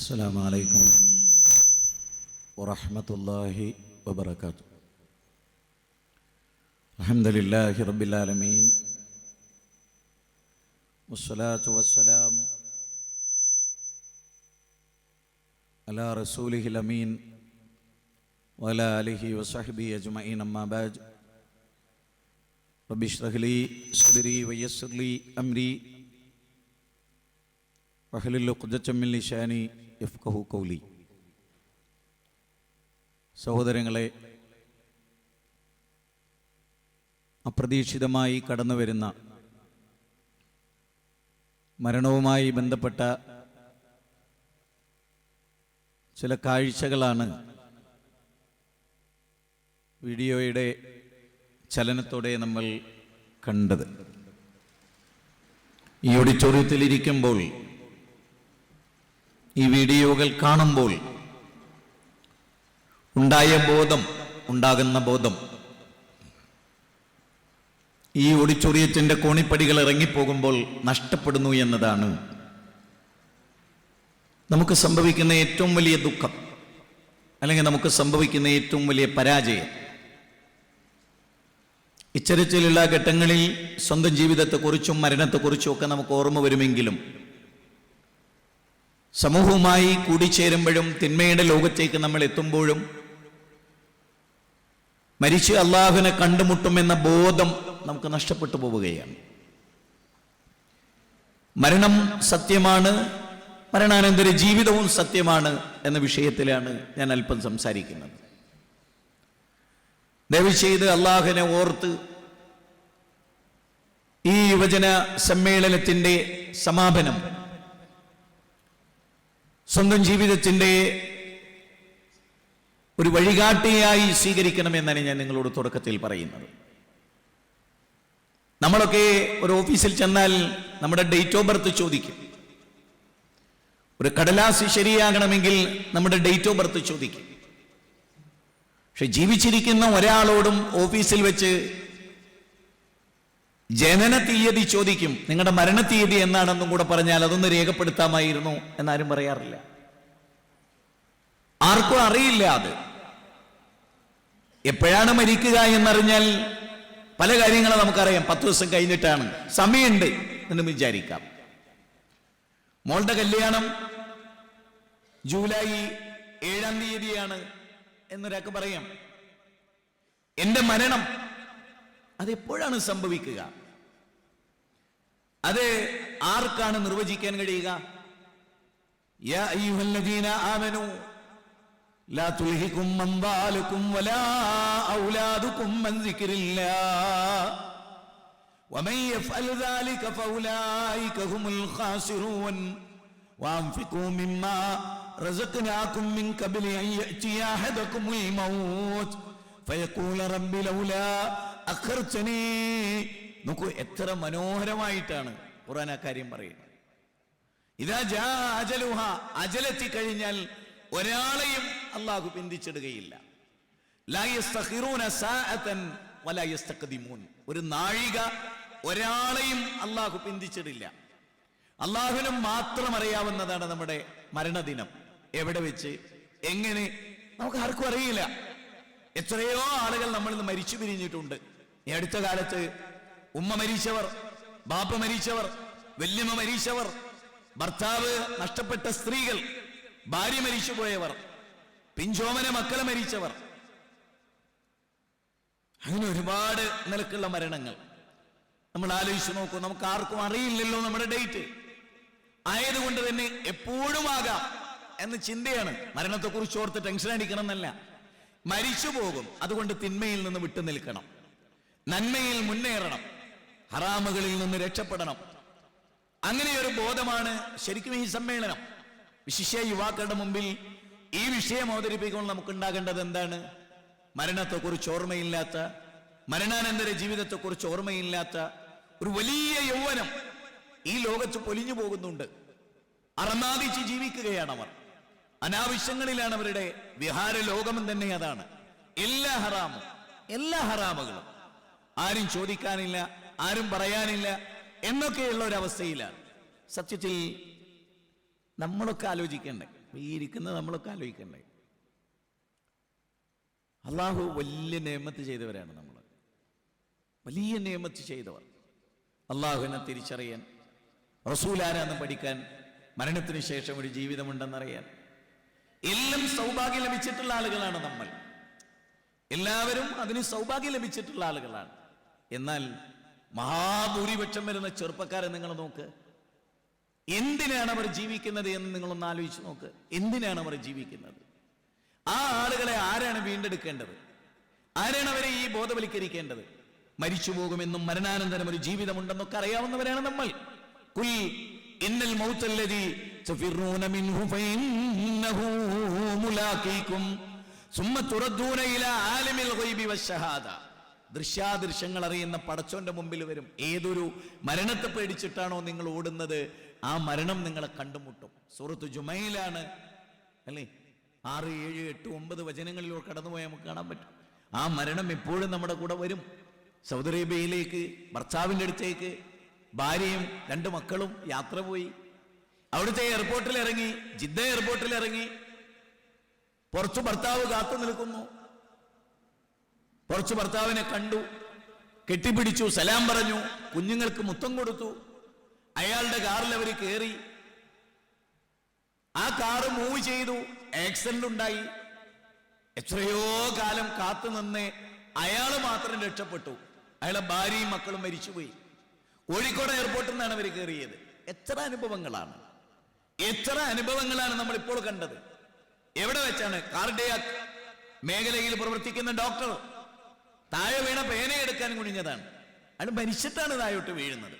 السلام عليكم ورحمة الله وبركاته. الحمد لله رب العالمين والصلاة والسلام على رسوله الأمين وعلى آله وصحبه أجمعين. أما بعد رب اشرح لي صدري ويسر لي أمري وحلل عقدة من لساني യഫ്കഹു കൗലി സഹോദരങ്ങളെ അപ്രതീക്ഷിതമായി കടന്നു വരുന്ന മരണവുമായി ബന്ധപ്പെട്ട ചില കാഴ്ചകളാണ് വീഡിയോയുടെ ചലനത്തോടെ നമ്മൾ കണ്ടത്. ഈ ഓഡിറ്റോറിയത്തിലിരിക്കുമ്പോൾ ഈ വീഡിയോകൾ കാണുമ്പോൾ ഉണ്ടായ ബോധം ഉണ്ടാകുന്ന ബോധം. ഈ ഓഡിറ്റോറിയത്തിന്റെ കോണിപ്പടികൾ ഇറങ്ങിപ്പോകുമ്പോൾ നഷ്ടപ്പെടുന്നു എന്നതാണ്. നമുക്ക് സംഭവിക്കുന്ന ഏറ്റവും വലിയ ദുഃഖം അല്ലെങ്കിൽ നമുക്ക് സംഭവിക്കുന്ന ഏറ്റവും വലിയ പരാജയം. ഇച്ചരച്ചിലുള്ള ഘട്ടങ്ങളിൽ സ്വന്തം ജീവിതത്തെക്കുറിച്ചും മരണത്തെക്കുറിച്ചും ഒക്കെ നമുക്ക് ഓർമ്മ വരുമെങ്കിലും സമൂഹവുമായി കൂടിച്ചേരുമ്പോഴും തിന്മയുടെ ലോകത്തേക്ക് നമ്മൾ എത്തുമ്പോഴും മരിച്ച് അള്ളാഹുവിനെ കണ്ടുമുട്ടുമെന്ന ബോധം നമുക്ക് നഷ്ടപ്പെട്ടു പോവുകയാണ്. മരണം സത്യമാണ് മരണാനന്തര ജീവിതവും സത്യമാണ് എന്ന വിഷയത്തിലാണ് ഞാൻ അല്പം സംസാരിക്കുന്നത്. ദയവ് ചെയ്ത് അള്ളാഹുവിനെ ഓർത്ത് ഈ യുവജന സമ്മേളനത്തിന്റെ സമാപനം സ്വന്തം ജീവിതത്തിന്റെ ഒരു വഴികാട്ടിയായി സ്വീകരിക്കണമെന്നാണ് ഞാൻ നിങ്ങളോട് തുടക്കത്തിൽ പറയുന്നത്. നമ്മളൊക്കെ ഒരു ഓഫീസിൽ ചെന്നാൽ നമ്മുടെ ഡേറ്റ് ഓഫ് ബർത്ത് ചോദിക്കും. ഒരു കടലാസ് ശരിയാകണമെങ്കിൽ നമ്മുടെ ഡേറ്റ് ഓഫ് ബർത്ത് ചോദിക്കും. പക്ഷെ ജീവിച്ചിരിക്കുന്ന ഒരാളോടും ഓഫീസിൽ വെച്ച് ജനന തീയതി ചോദിക്കും. നിങ്ങളുടെ മരണ തീയതി എന്നാണെന്നും കൂടെ പറഞ്ഞാൽ അതൊന്ന് രേഖപ്പെടുത്താമായിരുന്നു എന്നാരും പറയാറില്ല. ആർക്കും അറിയില്ല അത്. എപ്പോഴാണ് മരിക്കുക എന്നറിഞ്ഞാൽ പല കാര്യങ്ങളും നമുക്കറിയാം. പത്ത് ദിവസം കഴിഞ്ഞിട്ടാണ്. സമയമുണ്ട് എന്ന് വിചാരിക്കാം. മോളുടെ കല്യാണം ജൂലൈ ഏഴാം തീയതിയാണ് എന്നൊരാൾക്ക് പറയാം. എന്റെ മരണം അതെപ്പോഴാണ് സംഭവിക്കുക? അത് ആർക്കാണ് നിർവചിക്കാൻ കഴിയുക യാ അയ്യുഹല്ലദീന ആമനു ലാ തുൽഹികും അംവാലുകും വലാ ഔലാദുകും അൻ ദിക്രില്ലാഹ് ومن يفعل ذلك فأولئك هم الخاسرون وأنفقوا مما رزقناكم من قبل أن يأتي أحدكم الموت فيقول رب لولا അഖർച്ചനീ നോക്കൂ എത്ര മനോഹരമായിട്ടാണ് ഖുറാൻ ആ കാര്യം പറയുന്നത്. ഇതാ ജാ അജലുഹ അജലെത്തി കഴിഞ്ഞാൽ ഒരാളെയും അള്ളാഹു പിന്തിച്ചിടുകയില്ല. ഒരു നാഴിക ഒരാളെയും അള്ളാഹു പിന്തിച്ചിടില്ല. അള്ളാഹുവിനും മാത്രം അറിയാവുന്നതാണ് നമ്മുടെ മരണദിനം. എവിടെ വെച്ച്? എങ്ങനെ? നമുക്ക് ആർക്കും അറിയില്ല. എത്രയോ ആളുകൾ നമ്മളിന്ന് മരിച്ചു പിരിഞ്ഞിട്ടുണ്ട്. ഈ അടുത്ത കാലത്ത് ഉമ്മ മരിച്ചവർ ബാപ്പ മരിച്ചവർ വല്യമ്മ മരിച്ചവർ ഭർത്താവ് നഷ്ടപ്പെട്ട സ്ത്രീകൾ ഭാര്യ മരിച്ചുപോയവർ പിഞ്ചോമന മക്കളെ മരിച്ചവർ. അങ്ങനെ ഒരുപാട് നിലക്കുള്ള മരണങ്ങൾ. നമ്മൾ ആലോചിച്ചു നോക്കൂ നമുക്ക് ആർക്കും അറിയില്ലല്ലോ നമ്മുടെ ഡേറ്റ്. ആയതുകൊണ്ട് തന്നെ എപ്പോഴും ആകാം എന്ന ചിന്തയാണ്. മരണത്തെക്കുറിച്ച് ഓർത്ത് ടെൻഷൻ അടിക്കണം എന്നല്ല. മരിച്ചു പോകും അതുകൊണ്ട് തിന്മയിൽ നിന്ന് വിട്ടു നിൽക്കണം. നന്മയിൽ മുന്നേറണം. ഹറാമുകളിൽ നിന്ന് രക്ഷപ്പെടണം. അങ്ങനെ ഒരു ബോധമാണ് ശരിക്കും ഈ സമ്മേളനം. വിശിഷ്യ യുവാക്കളുടെ മുമ്പിൽ ഈ വിഷയം അവതരിപ്പിക്കുമ്പോൾ നമുക്കുണ്ടാകേണ്ടത് എന്താണ്? മരണത്തെക്കുറിച്ച് ഓർമ്മയില്ലാത്ത മരണാനന്തര ജീവിതത്തെക്കുറിച്ച് ഓർമ്മയില്ലാത്ത ഒരു വലിയ യൗവനം ഈ ലോകത്ത് പൊലിഞ്ഞു പോകുന്നുണ്ട്. അറന്നാദിച്ച് ജീവിക്കുകയാണ് അവർ. അനാവശ്യങ്ങളിലാണ് അവരുടെ വിഹാര ലോകമെന്ന് തന്നെ അതാണ്. എല്ലാ ഹറാമും എല്ലാ ഹറാമുകളും ആരും ചോദിക്കാനില്ല. ആരും പറയാനില്ല എന്നൊക്കെയുള്ള ഒരവസ്ഥയിലാണ് സത്യത്തിൽ നമ്മളൊക്കെ ആലോചിക്കണ്ടേ. ഈ ഇരിക്കുന്നത് നമ്മളൊക്കെ ആലോചിക്കണ്ടേ. അള്ളാഹു വലിയ നിയമത്ത് ചെയ്തവരാണ് നമ്മൾ. വലിയ നിയമത്ത് ചെയ്തവർ. അള്ളാഹുവിനെ തിരിച്ചറിയാൻ റസൂലാരാന്ന് പഠിക്കാൻ മരണത്തിന് ശേഷം ഒരു ജീവിതമുണ്ടെന്നറിയാൻ. എല്ലാം സൗഭാഗ്യം ലഭിച്ചിട്ടുള്ള ആളുകളാണ് നമ്മൾ. എല്ലാവരും അതിന് സൗഭാഗ്യം ലഭിച്ചിട്ടുള്ള ആളുകളാണ്. എന്നാൽ മഹാഭൂരിപക്ഷം വരുന്ന ചെറുപ്പക്കാരെ നിങ്ങൾ നോക്ക്. എന്തിനാണ് അവർ ജീവിക്കുന്നത് എന്ന് നിങ്ങളൊന്ന് ആലോചിച്ച് നോക്ക്. എന്തിനാണ് അവർ ജീവിക്കുന്നത്? ആ ആളുകളെ ആരാണ് വീണ്ടെടുക്കേണ്ടത്? ആരാണ് അവരെ ഈ ബോധവൽക്കരിക്കേണ്ടത്? മരിച്ചു പോകുമെന്നും മരണാനന്തരം ഒരു ജീവിതമുണ്ടെന്നൊക്കെ അറിയാവുന്നവരാണ് നമ്മൾ. കുൽ ഇന്നൽ വശഹാദ ദൃശ്യാദൃശ്യങ്ങൾ അറിയുന്ന പടച്ചോന്റെ മുമ്പിൽ വരും. ഏതൊരു മരണത്തെ പേടിച്ചിട്ടാണോ നിങ്ങൾ ഓടുന്നത്? ആ മരണം നിങ്ങളെ കണ്ടുമുട്ടും. സൂറത്ത് ജുമയിലാണ് അല്ലേ? ആറ് ഏഴ് എട്ട് ഒമ്പത് വചനങ്ങളിലൂടെ കടന്നുപോയാൽ നമുക്ക് കാണാൻ പറ്റും. ആ മരണം എപ്പോഴും നമ്മുടെ കൂടെ വരും. സൗദി അറേബ്യയിലേക്ക് ഭർത്താവിന്റെ അടുത്തേക്ക് ഭാര്യയും രണ്ട് മക്കളും യാത്ര പോയി. അവിടുത്തെ എയർപോർട്ടിൽ ഇറങ്ങി ജിദ്ദ എയർപോർട്ടിൽ ഇറങ്ങി പുറത്തു ഭർത്താവ് കാത്തു നിൽക്കുന്നു. കുറച്ച് ഭർത്താവിനെ കണ്ടു കെട്ടിപ്പിടിച്ചു സലാം പറഞ്ഞു കുഞ്ഞുങ്ങൾക്ക് മുത്തം കൊടുത്തു. അയാളുടെ കാറിൽ അവർ കയറി ആ കാറ് മൂവ് ചെയ്തു ആക്സിഡന്റ് ഉണ്ടായി. എത്രയോ കാലം കാത്തു നിന്ന് അയാൾ മാത്രം രക്ഷപ്പെട്ടു. അയാളെ ഭാര്യയും മക്കളും മരിച്ചുപോയി. കോഴിക്കോട് എയർപോർട്ടിൽ നിന്നാണ് അവർ കയറിയത് എത്ര അനുഭവങ്ങളാണ്. എത്ര അനുഭവങ്ങളാണ് നമ്മൾ ഇപ്പോൾ കണ്ടത്. എവിടെ വെച്ചാണ്? കാർഡിയാക് മേഖലയിൽ പ്രവർത്തിക്കുന്ന ഡോക്ടർ താഴെ വീണ പേനയെടുക്കാൻ കുനിഞ്ഞതാണ്. അയാൾ മരിച്ചിട്ടാണ് താഴോട്ട് വീഴുന്നത്.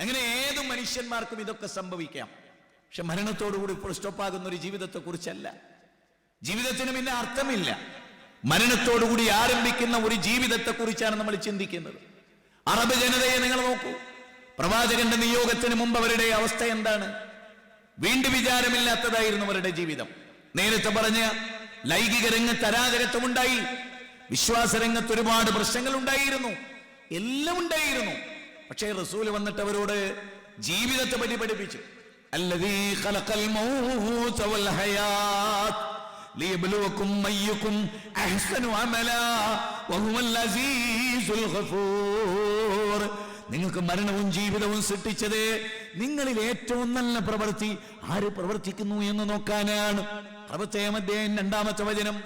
അങ്ങനെ ഏത് മനുഷ്യന്മാർക്കും ഇതൊക്കെ സംഭവിക്കാം. പക്ഷെ മരണത്തോടുകൂടി ഇപ്പോൾ സ്റ്റോപ്പാകുന്ന ഒരു ജീവിതത്തെ കുറിച്ചല്ല ജീവിതത്തിന് പിന്നെ അർത്ഥമില്ല. മരണത്തോടുകൂടി ആരംഭിക്കുന്ന ഒരു ജീവിതത്തെ കുറിച്ചാണ് നമ്മൾ ചിന്തിക്കുന്നത്. അറബ് ജനതയെ നിങ്ങൾ നോക്കൂ. പ്രവാചകന്റെ നിയോഗത്തിന് മുമ്പ് അവരുടെ അവസ്ഥ എന്താണ്? വീണ്ടും വിചാരമില്ലാത്തതായിരുന്നു അവരുടെ ജീവിതം. നേരത്തെ പറഞ്ഞ ലൈംഗിക രംഗത്ത് അരാജകത്വമുണ്ടായി. വിശ്വാസ രംഗത്ത് ഒരുപാട് പ്രശ്നങ്ങൾ ഉണ്ടായിരുന്നു എല്ലാം ഉണ്ടായിരുന്നു. പക്ഷേ റസൂൽ വന്നിട്ട് അവരോട് ജീവിതത്തെ പറ്റി പഠിപ്പിച്ചു. നിങ്ങൾക്ക് മരണവും ജീവിതവും സൃഷ്ടിച്ചത് നിങ്ങളിൽ ഏറ്റവും നല്ല പ്രവൃത്തി ആര് പ്രവർത്തിക്കുന്നു എന്ന് നോക്കാനാണ്. അറുപത്തേഴാം മധ്യേ രണ്ടാമത്തെ വചനം.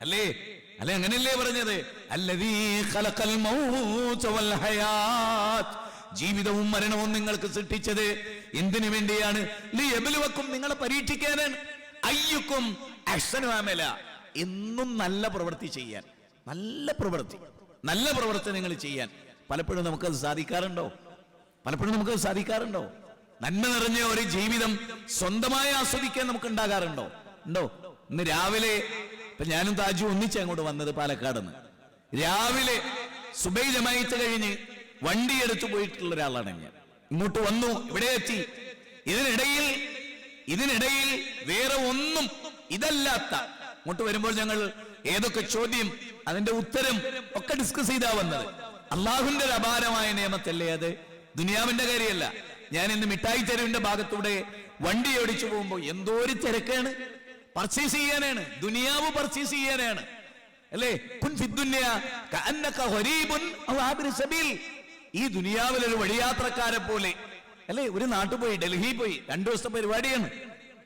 അല്ലേ? അല്ലെ അങ്ങനെയല്ലേ പറഞ്ഞത്? ജീവിതവും മരണവും നിങ്ങൾക്ക് സൃഷ്ടിച്ചത് എന്തിനു വേണ്ടിയാണ്? ലിയബ്ലുവക്കും നിങ്ങളെ പരീക്ഷിക്കാനാണ്. അയ്യക്കും അശ്വനുമാമല എന്നും നല്ല പ്രവൃത്തി ചെയ്യാൻ. നല്ല പ്രവൃത്തി. നല്ല പ്രവർത്തനങ്ങൾ ചെയ്യാൻ. പലപ്പോഴും നമുക്കത് സാധിക്കാറുണ്ടോ? പലപ്പോഴും നമുക്കത് സാധിക്കാറുണ്ടോ? നന്മ നിറഞ്ഞ ഒരു ജീവിതം സ്വന്തമായി ആസ്വദിക്കാൻ നമുക്ക് ഉണ്ടാകാറുണ്ടോ ഉണ്ടോ? ഇന്ന് രാവിലെ ഇപ്പൊ ഞാനും താജു ഒന്നിച്ച് അങ്ങോട്ട് വന്നത് പാലക്കാട് നിന്ന് രാവിലെ സുബൈ ജമായിത്ത് കഴിഞ്ഞ് വണ്ടി എടുത്തു പോയിട്ടുള്ള ഒരാളാണ് ഞാൻ. ഇങ്ങോട്ട് വന്നു ഇവിടെ എത്തി. ഇതിനിടയിൽ ഇതിനിടയിൽ വേറെ ഒന്നും ഇതല്ലാത്ത ഇങ്ങോട്ട് വരുമ്പോൾ ഞങ്ങൾ ഏതൊക്കെ ചോദ്യം അതിന്റെ ഉത്തരം ഒക്കെ ഡിസ്കസ് ചെയ്താ വന്നത്. അള്ളാഹുവിന്റെ അപാരമായ നിയമത്തല്ലേ അത്? ദുനിയാവിന്റെ കാര്യമല്ല. ഞാൻ ഇന്ന് മിഠായി തെരുവിന്റെ ഭാഗത്തൂടെ വണ്ടി ഓടിച്ചു പോകുമ്പോൾ എന്തോ ഒരു തിരക്കാണ്. പർച്ചേസ് ചെയ്യാനാണ്. ദുനിയാവ് പർച്ചേസ് ചെയ്യാനാണ്. അല്ലേ? ഈ ദുനിയാവിൽ ഒരു വഴിയാത്രക്കാരെ പോലെ. അല്ലേ? ഒരു നാട്ടിൽ പോയി ഡൽഹി പോയി രണ്ടു ദിവസത്തെ പരിപാടിയാണ്.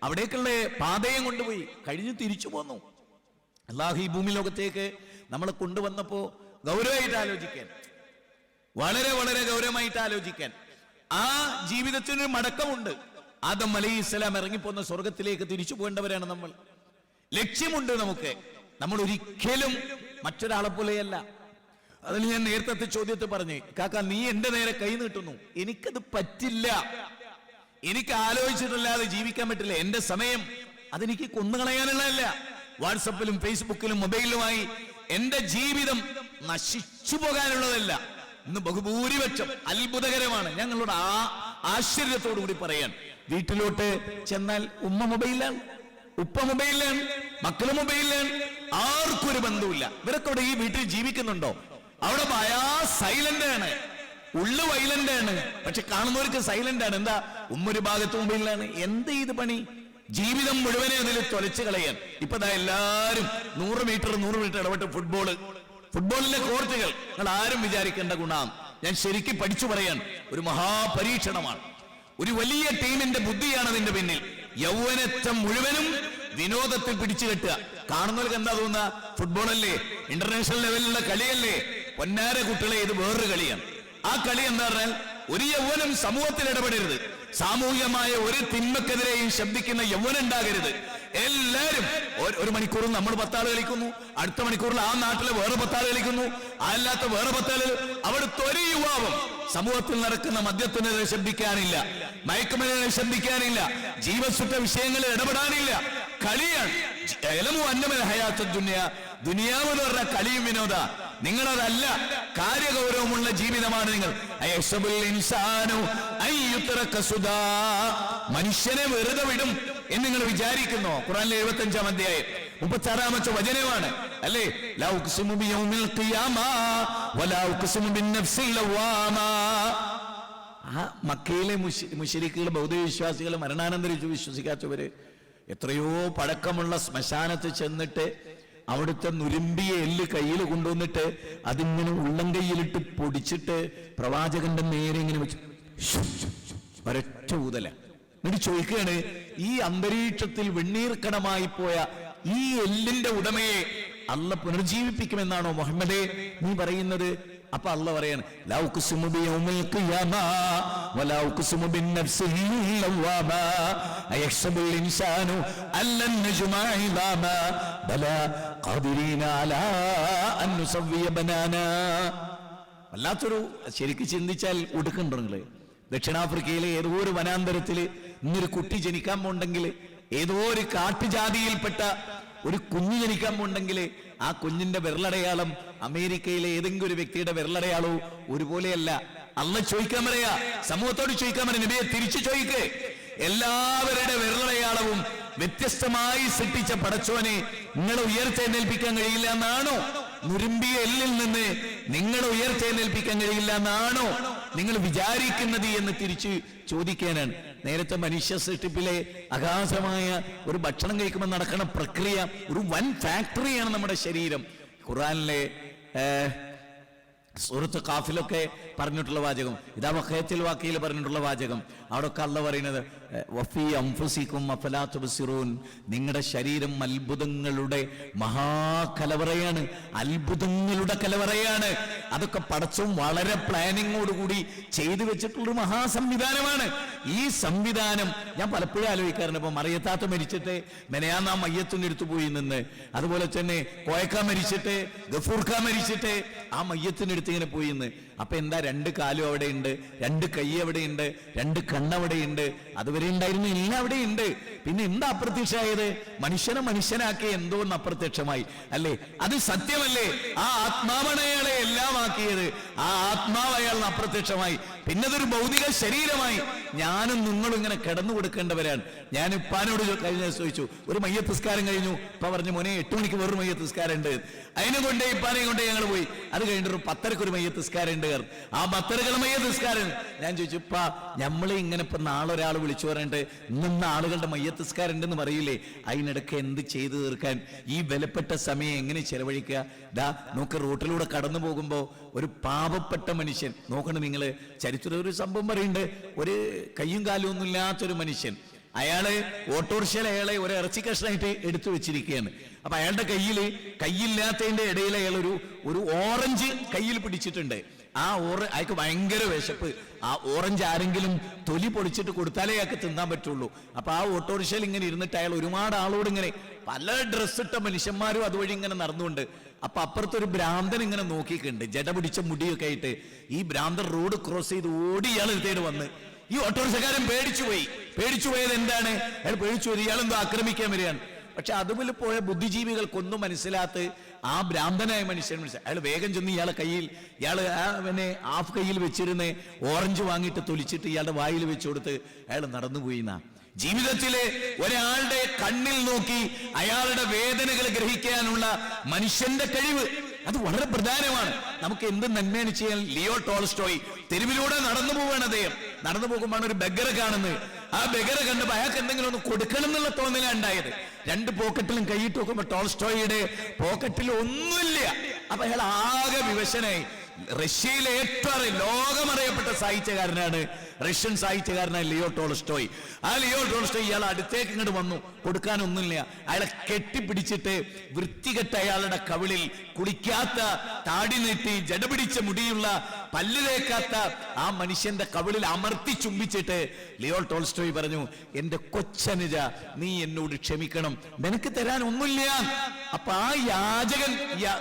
അവിടേക്കുള്ള പാതയും കൊണ്ടുപോയി. കഴിഞ്ഞു തിരിച്ചു പോന്നു. അല്ലാഹു ഈ ഭൂമി ലോകത്തേക്ക് നമ്മളെ കൊണ്ടുവന്നപ്പോ ഗൗരവമായിട്ട് ആലോചിക്കാൻ. വളരെ വളരെ ഗൗരവമായിട്ട് ആലോചിക്കാൻ. ആ ജീവിതത്തിനൊരു മടക്കമുണ്ട്. ആദം അലൈഹി ഇസ്ലാം ഇറങ്ങിപ്പോന്ന സ്വർഗത്തിലേക്ക് തിരിച്ചു പോകേണ്ടവരാണ് നമ്മൾ. ലക്ഷ്യമുണ്ട് നമുക്ക്. നമ്മൾ ഒരിക്കലും മറ്റൊരാളെ പോലെയല്ല. അതിൽ ഞാൻ നേരത്തെ ചോദ്യത്തെ പറഞ്ഞു കാക്ക നീ എന്റെ നേരെ കൈ നീട്ടുന്നു. എനിക്കത് പറ്റില്ല. എനിക്ക് ആലോചിച്ചിട്ടല്ലാതെ ജീവിക്കാൻ പറ്റില്ല. എന്റെ സമയം അതെനിക്ക് കൊന്നുകളയാനുള്ളതല്ല. വാട്സപ്പിലും ഫേസ്ബുക്കിലും മൊബൈലുമായി എന്റെ ജീവിതം നശിച്ചു പോകാനുള്ളതല്ല. ഇന്ന് ബഹുഭൂരിപക്ഷം അത്ഭുതകരമാണ്. ഞങ്ങളുടെ ആ ആശ്ചര്യത്തോടു കൂടി പറയാൻ വീട്ടിലോട്ട് ചെന്നാൽ ഉമ്മ മൊബൈലാണ് ഉപ്പ മൊബൈലാണ് മക്കൾ മൊബൈലാണ് ആർക്കും ഒരു ബന്ധമില്ല ഇവരൊക്കെ ഇവിടെ ഈ വീട്ടിൽ ജീവിക്കുന്നുണ്ടോ? അവിടെ ഭയാ സൈലന്റ് ആണ് ഉള്ളു വൈലന്റ് ആണ് പക്ഷെ കാണുന്നവർക്ക് സൈലന്റ് ആണ് എന്താ? ഉമ്മ ഒരു ഭാഗത്ത് മൊബൈലാണ് എന്ത് ഇത് പണി? ജീവിതം മുഴുവനെ അതിൽ തൊലച്ചു കളയാൻ. ഇപ്പൊ ദാ എല്ലാരും നൂറ് മീറ്റർ നൂറ് മീറ്റർ ഇടപെട്ട് ഫുട്ബോൾ. ഫുട്ബോളിന്റെ കോർട്ടുകൾ നിങ്ങൾ ആരും വിചാരിക്കേണ്ട ഗുണം. ഞാൻ ശരിക്കും പഠിച്ചു പറയാൻ ഒരു മഹാപരീക്ഷണമാണ്. ഒരു വലിയ ടീമിന്റെ ബുദ്ധിയാണ് അതിന്റെ പിന്നിൽ. യൗവനത്വം മുഴുവനും വിനോദത്തിൽ പിടിച്ചു കെട്ടുക. കാണുന്നവർക്ക് എന്താ തോന്നുക? ഫുട്ബോൾ അല്ലേ? ഇന്റർനാഷണൽ ലെവലിലുള്ള കളിയല്ലേ? പൊന്നാര കുട്ടികളെ ഇത് വേറൊരു കളിയാണ്. ആ കളി എന്താ പറഞ്ഞാൽ ഒരു യൗവനം സമൂഹത്തിൽ ഇടപെടരുത്. സാമൂഹികമായ ഒരു തിന്മക്കെതിരെയും ശബ്ദിക്കുന്ന യൗവനം ഉണ്ടാകരുത്. എല്ലാരും ഒരു- മണിക്കൂർ നമ്മൾ പത്താൾ കളിക്കുന്നു. അടുത്ത മണിക്കൂറിൽ ആ നാട്ടിലെ വേറെ പത്താൾ കളിക്കുന്നു. അല്ലാത്ത വേറെ പത്താൾ അവിടുത്തെ ഒരു യുവാവും സമൂഹത്തിൽ നടക്കുന്ന മദ്യത്തിനെതിരെ ശബ്ദിക്കാനില്ല മയക്കുമരുന്നിനെ ശബ്ദിക്കാനില്ല ജീവസുറ്റ വിഷയങ്ങളിൽ ഇടപെടാനില്ല. കളിയാണ്. എലമു അന്നമൽ ഹയാത്ത ദുനിയ. ദുനിയാവ് എന്ന് പറഞ്ഞ കളിയും വിനോദ. നിങ്ങളതല്ല കാര്യഗൗരവമുള്ള ജീവിതമാണ് നിങ്ങൾ. മനുഷ്യനെ വെറുതെ വിടും. എന്ന് നിങ്ങൾ വിചാരിക്കുന്നു. ഖുറാനിലെ എഴുപത്തി അഞ്ചാം അധ്യായം മുപ്പത്തി ആറാമത്തെ വചനമാണ്. അല്ലേ? ആ മക്കയിലെ മുഷരിക്കുകൾ ബൗദ്ധവിശ്വാസികൾ വിശ്വാസികൾ മരണാനന്തരം വിശ്വസിക്കാത്തവര് എത്രയോ പഴക്കമുള്ള ശ്മശാനത്ത് ചെന്നിട്ട് അവിടുത്തെ നുരുമ്പിയ എല്ല് കയ്യിൽ കൊണ്ടുവന്നിട്ട് അതിങ്ങനെ ഉള്ളം കയ്യിലിട്ട് പൊടിച്ചിട്ട് പ്രവാചകന്റെ നേരെ ഇങ്ങനെ വെച്ചു ഒരൊറ്റ ഊതല. എന്നിട്ട് ചോദിക്കുകയാണ് ഈ അന്തരീക്ഷത്തിൽ വെണ്ണീർക്കണമായി പോയ ഈ എല്ലിന്റെ ഉടമയെ അല്ല പുനർജീവിപ്പിക്കുമെന്നാണോ മുഹമ്മദേ? നീ പറയുന്നത്? അപ്പൊ അല്ല പറയാണ് "ലാ ഉഖ്സിമു ഖിയാമ വലാ ഉഖ്സിമു ബിന്നഫ്സിൽ ലവ്വാമ അയഹ്സബുൽ ഇൻസാനു അല്ലൻ നജ്മഅ ഇദാമ ബലാ അലാ അൻ നുസവ്വിയ ബനാനാ. വല്ലാത്തൊരു ശരിക്ക് ചിന്തിച്ചാൽ ഒടുക്കുണ്ടോ ദക്ഷിണാഫ്രിക്കയിലെ ഏതോ ഒരു വനാന്തരത്തിൽ ഇന്നൊരു കുട്ടി ജനിക്കാൻ പോണ്ടെങ്കിൽ ഏതോ ഒരു കാട്ടുജാതിയിൽപ്പെട്ട ഒരു കുഞ്ഞ് ജനിക്കാൻ പോണ്ടെങ്കിൽ ആ കുഞ്ഞിന്റെ വിരലടയാളം അമേരിക്കയിലെ ഏതെങ്കിലും ഒരു വ്യക്തിയുടെ വിരലടയാളവും ഒരുപോലെയല്ല. അല്ല ചോദിക്കാൻ പറയാ സമൂഹത്തോട് ചോദിക്കാൻ പറയാ നബിയെ തിരിച്ചു ചോദിക്കേ. എല്ലാവരുടെ വിരലടയാളവും വ്യത്യസ്തമായി സൃഷ്ടിച്ച പടച്ചോനെ നിങ്ങളെ ഉയർത്തെഴുന്നേൽപ്പിക്കാൻ കഴിയില്ല എന്നാണോ? നുരുമ്പിയ എല്ലിൽ നിന്ന് നിങ്ങളെ ഉയർത്തെഴുന്നേൽപ്പിക്കാൻ കഴിയില്ല എന്നാണോ നിങ്ങൾ വിചാരിക്കുന്നത് എന്ന് തിരിച്ച് ചോദിക്കാനാണ്. നേരത്തെ മനുഷ്യ സൃഷ്ടിപ്പിലെ അഗാധമായ ഒരു ഭക്ഷണം കഴിക്കുമ്പോൾ നടക്കുന്ന പ്രക്രിയ ഒരു വൻ ഫാക്ടറിയാണ് നമ്മുടെ ശരീരം. ഖുറാനിലെ സുഹൃത്ത് കാഫിലൊക്കെ പറഞ്ഞിട്ടുള്ള വാചകം. ഇതാ മഹേത്തിൽ വാക്കിയിൽ പറഞ്ഞിട്ടുള്ള വാചകം. അവിടെയൊക്കെ അല്ല പറയുന്നത്. വഫീ നിങ്ങളുടെ ശരീരം അത്ഭുതങ്ങളുടെ മഹാകലവറയാണ്. അത്ഭുതങ്ങളുടെ കലവറയാണ്. അതൊക്കെ പടച്ചും വളരെ പ്ലാനിങ്ങോടുകൂടി ചെയ്തു വെച്ചിട്ടുള്ളൊരു മഹാസംവിധാനമാണ്. ഈ സംവിധാനം ഞാൻ പലപ്പോഴും ആലോചിക്കാറുണ്ട്. ഇപ്പൊ മറിയത്താത്ത മരിച്ചിട്ട് മെനയാന്ന മയ്യത്തിന്റെ അടുത്ത് പോയി നിന്ന്. അതുപോലെ തന്നെ കോയക്ക മരിച്ചിട്ട് ഗഫൂർക്ക മരിച്ചിട്ട് ആ മയ്യത്തിന്റെ അടുത്ത് ഇങ്ങനെ പോയി നിന്ന്. അപ്പൊ എന്താ രണ്ട് കാലും അവിടെയുണ്ട് രണ്ട് കൈ അവിടെയുണ്ട് രണ്ട് കണ്ണവിടെയുണ്ട് അതുവരെ ഉണ്ടായിരുന്നു എല്ലാം അവിടെയുണ്ട്. പിന്നെ എന്താ അപ്രത്യക്ഷമായത്? മനുഷ്യനെ മനുഷ്യനാക്കി എന്തോ ഒന്ന് അപ്രത്യക്ഷമായി അല്ലേ? അത് സത്യമല്ലേ? ആ ആത്മാവാണ് അയാളെ എല്ലാം ആക്കിയത്. ആ ആത്മാവ് അയാൾ അപ്രത്യക്ഷമായി. പിന്നെ അതൊരു ഭൗതിക ശരീരമായി. ഞാനും നിങ്ങളും ഇങ്ങനെ കിടന്നു കൊടുക്കേണ്ടവരാണ്. ഞാൻ ഇപ്പാനോട് ചോ- കഴിഞ്ഞ ചോദിച്ചു ഒരു മയ്യത്തിസ്കാരം കഴിഞ്ഞു? ഇപ്പൊ പറഞ്ഞു മോനെ എട്ട് മണിക്ക് വേറൊരു മയ്യത്തിസ്കാരം ഉണ്ട്. അതിനെ കൊണ്ടേ ഇപ്പാനെ കൊണ്ടേ ഞങ്ങൾ പോയി. അത് കഴിഞ്ഞിട്ട് ഒരു പത്തരക്ക് ഒരു മയ്യത്തിസ്കാരം ഉണ്ട്. കാരണം. ആ പത്തരക്കുള്ള നിസ്കാരം? ഞാൻ ചോദിച്ചു ഇപ്പ നമ്മളെ ഇങ്ങനെ ഇപ്പൊ നാളെ ഒരാൾ വിളിച്ചു പറഞ്ഞിട്ട് ഇന്ന ആളുകളുടെ മയ്യത്തിസ്കാരം ഉണ്ടെന്ന് പറയില്ലേ? അതിനിടയ്ക്ക് എന്ത് ചെയ്തു തീർക്കാൻ? ഈ വിലപ്പെട്ട സമയം എങ്ങനെ ചെലവഴിക്കുക ദാ നോക്ക് റോട്ടിലൂടെ കടന്നു പോകുമ്പോൾ ഒരു പാപപ്പെട്ട മനുഷ്യൻ നോക്കണം നിങ്ങൾ. ചരിത്രം ഒരു സംഭവം പറയുന്നുണ്ട് ഒരു കയ്യും കാലും ഒന്നും ഇല്ലാത്തൊരു മനുഷ്യൻ. അയാൾ ഓട്ടോറിക്ഷയിൽ അയാളെ ഒരു ഇറച്ചി കഷ്ണമായിട്ട് എടുത്തു വെച്ചിരിക്കുകയാണ്. അപ്പൊ അയാളുടെ കയ്യിൽ കയ്യില്ലാത്തതിന്റെ ഇടയിൽ അയാൾ ഒരു ഒരു ഓറഞ്ച് കയ്യിൽ പിടിച്ചിട്ടുണ്ട്. ആ ഓറ അയാൾക്ക് ഭയങ്കര വിശപ്പ്. ആ ഓറഞ്ച് ആരെങ്കിലും തൊലി പൊളിച്ചിട്ട് കൊടുത്താലേ അയാൾക്ക് തിന്നാൻ പറ്റുള്ളൂ. അപ്പൊ ആ ഓട്ടോറിക്ഷയിൽ ഇങ്ങനെ ഇരുന്നിട്ട് അയാൾ ഒരുപാട് ആളോട് ഇങ്ങനെ പല ഡ്രസ് ഇട്ട മനുഷ്യന്മാരും അതുവഴി ഇങ്ങനെ നടന്നുകൊണ്ട് അപ്പൊ അപ്പുറത്തൊരു ഭ്രാന്തൻ ഇങ്ങനെ നോക്കിയിട്ടുണ്ട്. ജട പിടിച്ച മുടിയൊക്കെ ആയിട്ട് ഈ ഭ്രാന്തൻ റോഡ് ക്രോസ് ചെയ്ത് ഓടി ഇയാൾ എടുത്തേട് വന്ന്. ഈ ഓട്ടോറിക്ഷക്കാരൻ പേടിച്ചു പോയി. പേടിച്ചു പോയത് എന്താണ്? അയാൾ പേടിച്ചു പോയി. ഇയാളെന്തോ ആക്രമിക്കാൻ വരികയാണ്. പക്ഷെ അതുപോലെ പോയ ബുദ്ധിജീവികൾക്കൊന്നും മനസ്സിലാത്ത് ആ ഭ്രാന്തനായ മനുഷ്യൻ മനുഷ്യൻ അയാൾ വേഗം ചെന്ന് ഇയാളെ കയ്യിൽ ഇയാൾ പിന്നെ ഹാഫ് കയ്യിൽ വെച്ചിരുന്ന് ഓറഞ്ച് വാങ്ങിയിട്ട് തൊലിച്ചിട്ട് ഇയാളുടെ വായിൽ വെച്ചു കൊടുത്ത് അയാൾ നടന്നുപോയി എന്നാ ജീവിതത്തിലെ ഒരാളുടെ കണ്ണിൽ നോക്കി അയാളുടെ വേദനകൾ ഗ്രഹിക്കാനുള്ള മനുഷ്യന്റെ കഴിവ് അത് വളരെ പ്രധാനമാണ്. നമുക്ക് എന്ത് നന്മയാണ് ചെയ്യാൻ ലിയോ ടോൾസ്റ്റോയ് തെരുവിലൂടെ നടന്നു പോവാണ് അദ്ദേഹം. നടന്നു പോകുമ്പോൾ ഒരു ബഗറ് കാണുന്നത്. ആ ബഗറ് കണ്ടപ്പോ അയാൾക്ക് എന്തെങ്കിലും ഒന്ന് കൊടുക്കണം എന്നുള്ള തോന്നലാണ് ഉണ്ടായത്. രണ്ട് പോക്കറ്റിലും കൈയിട്ട് നോക്കുമ്പോ ടോൾസ്റ്റോയുടെ പോക്കറ്റിൽ ഒന്നുമില്ല. അപ്പൊ അയാൾ ആകെ വിവശനായി. റഷ്യയിലെ ഏറ്റവും ലോകമറിയപ്പെട്ട സാഹിത്യകാരനാണ് റഷ്യൻ സാഹിത്യകാരനായ ലിയോ ടോൾസ്റ്റോയ്. ആ ലിയോ ടോൾസ്റ്റോയ് ഇയാൾ അടുത്തേക്ക് ഇങ്ങോട്ട് വന്നു. കൊടുക്കാനൊന്നുമില്ല. അയാളെ കെട്ടിപ്പിടിച്ചിട്ട് വൃത്തികെട്ട അയാളുടെ കവിളിൽ കുളിക്കാത്ത താടി നീട്ടി ജടപിടിച്ച മുടിയുള്ള പല്ല് തേക്കാത്ത ആ മനുഷ്യന്റെ കവിളിൽ അമർത്തി ചുംബിച്ചിട്ട് ലിയോൾ ടോൾസ്റ്റോയി പറഞ്ഞു എന്റെ കൊച്ചനുജ നീ എന്നോട് ക്ഷമിക്കണം. നിനക്ക് തരാൻ ഒന്നുമില്ല. അപ്പൊ ആ യാചകൻ